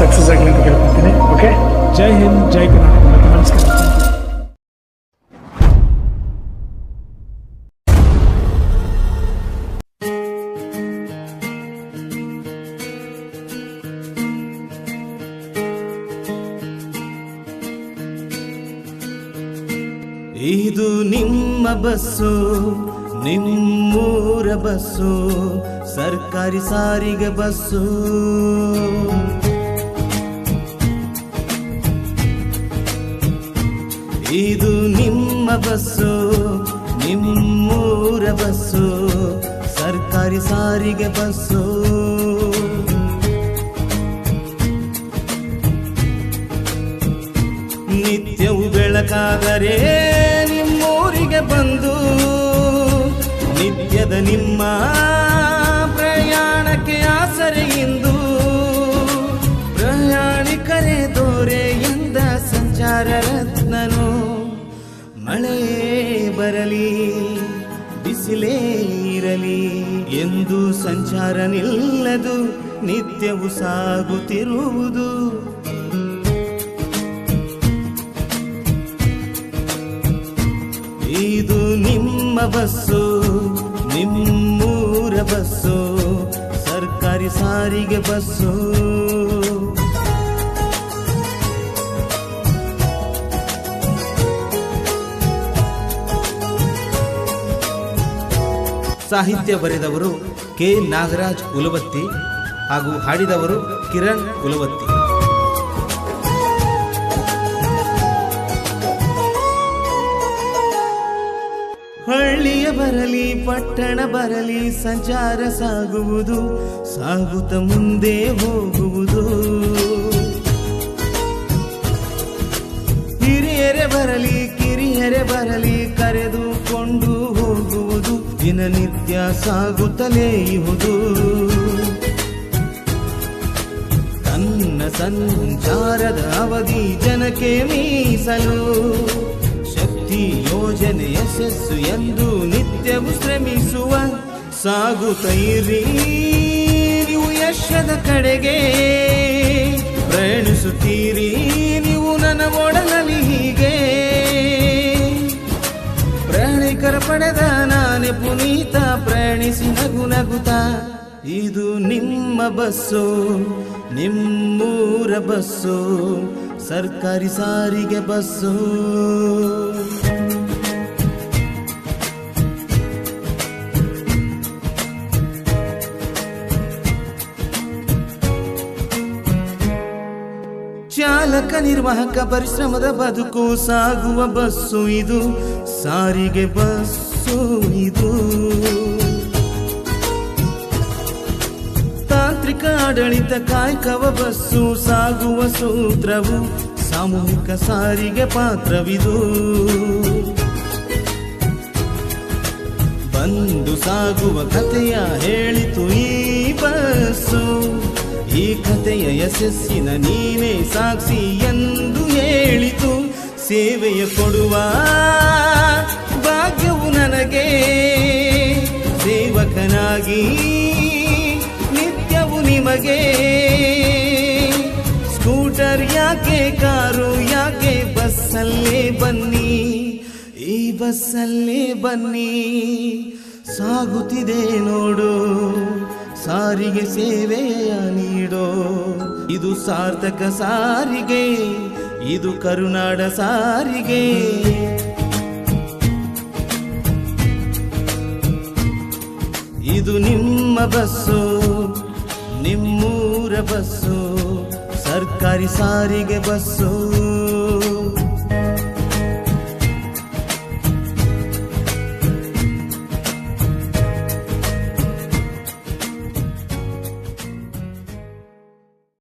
Success ಆಗಲಿ ಅಂತ ಕೇಳ್ಕೊತೀನಿ ಓಕೆ ಜೈ ಹಿಂದ್, ಜೈ ಕರ್ನಾಟಕ ನಮಸ್ಕಾರ. ಇದು ನಿಮ್ಮ ಬಸ್ಸು, ನಿಮ್ಮೂರ ಬಸ್ಸು, ಸರ್ಕಾರಿ ಸಾರಿಗೆ ಬಸ್ಸು. ಇದು ನಿಮ್ಮ ಬಸ್ಸು, ನಿಮ್ಮೂರ ಬಸ್ಸು, ಸರ್ಕಾರಿ ಸಾರಿಗೆ ಬಸ್ಸು. ನಿತ್ಯವು ಬೆಳಕಾದರೆ ನಿಮ್ಮೂರಿಗೆ ಬಂದು, ನಿತ್ಯದ ನಿಮ್ಮ ಪ್ರಯಾಣಕ್ಕೆ ಆಸರೆಯಿಂದು ಪ್ರಯಾಣಿಕರೇ ದೋರೆ ಎಂದ ಸಂಚಾರ ಮಳೆ ಬರಲಿ, ಬಿಸಿಲೇ ಇರಲಿ, ಎಂದು ಸಂಚಾರ ನಿಲ್ಲದು, ನಿತ್ಯವು ಸಾಗುತ್ತಿರುವುದು. ಇದು ನಿಮ್ಮ ಬಸ್ಸು, ನಿಮ್ಮೂರ ಬಸ್ಸು, ಸರ್ಕಾರಿ ಸಾರಿಗೆ ಬಸ್ಸು. ಸಾಹಿತ್ಯ ಬರೆದವರು ಕೆ ನಾಗರಾಜ್ ಉಲವತ್ತಿ ಹಾಗೂ ಹಾಡಿದವರು ಕಿರಣ್ ಉಲವತ್ತಿ. ಹಳ್ಳಿಯ ಬರಲಿ, ಪಟ್ಟಣ ಬರಲಿ, ಸಂಚಾರ ಸಾಗುವುದು, ಸಾಗುತ್ತ ಮುಂದೆ ಹೋಗುವುದು. ಹಿರಿಯರೆ ಬರಲಿ, ಕಿರಿಯರೆ ಬರಲಿ, ಕರೆದುಕೊಂಡು ಹೋಗುವುದು. ದಿನನಿತ್ಯ ಸಾಗುತ್ತಲೇ ಇಹುದು ತನ್ನ ಸಂಚಾರದ ಅವಧಿ ಜನಕ್ಕೆ ಮೀಸಲು, ಶಕ್ತಿ ಯೋಜನೆ ಯಶಸ್ಸು ಎಂದು ನಿತ್ಯವು ಶ್ರಮಿಸುವ ಸಾಗುತ್ತೈರಿ ನೀವು ಯಶದ ಕಡೆಗೆ ಪ್ರಯಾಣಿಸುತ್ತೀರಿ, ನೀವು ನನ್ನ ಒಡಲಲ್ಲಿ ಹೀಗೆ. ಪ್ರಯಾಣಿಕರ ಪಡೆದ ನಾನೇ ಪುನೀತ ಪ್ರಯಾಣಿಸಿ ನಗು ನಗುತ ಇದು ನಿಮ್ಮ ಬಸ್ಸು ನಿಮ್ಮೂರ ಬಸ್ಸು ಸರ್ಕಾರಿ ಸಾರಿಗೆ ಬಸ್ಸು. ಚಾಲಕ ನಿರ್ವಾಹಕ ಪರಿಶ್ರಮದ ಬದುಕು ಸಾಗುವ ಬಸ್ಸು ಇದು, ಸಾರಿಗೆ ಬಸ್ಸು ಇದು. ತಾಂತ್ರಿಕ ಆಡಳಿತ ಕಾಯಕವ ಬಸ್ಸು, ಸಾಗುವ ಸೂತ್ರವು ಸಾಮೂಹಿಕ ಸಾರಿಗೆ ಪಾತ್ರವಿದು. ಬಂದು ಸಾಗುವ ಕಥೆಯ ಹೇಳಿತು ಈ ಬಸ್ಸು. ಈ ಕಥೆಯ ಯಶಸ್ಸಿನ ನೀನೇ ಸಾಕ್ಷಿ ಎಂದು ಹೇಳಿತು. ಸೇವೆಯ ಕೊಡುವ ಭಾಗ್ಯವು ನನಗೆ ಸೇವಕನಾಗಿ, ನಿತ್ಯವು ನಿಮಗೆ. ಸ್ಕೂಟರ್ ಯಾಕೆ, ಕಾರು ಯಾಕೆ, ಬಸ್ಸಲ್ಲೇ ಬನ್ನಿ, ಈ ಬಸ್ಸಲ್ಲೇ ಬನ್ನಿ. ಸಾಗುತ್ತಿದೆ ನೋಡು. ಸಾರಿಗೆ ಸೇವೆಯ ನೀಡೋ. ಇದು ಸಾರ್ಥಕ ಸಾರಿಗೆ, ಇದು ಕರುನಾಡ ಸಾರಿಗೆ. ಇದು ನಿಮ್ಮ ಬಸ್ಸು, ನಿಮ್ಮೂರ ಬಸ್ಸು, ಸರ್ಕಾರಿ ಸಾರಿಗೆ ಬಸ್ಸು.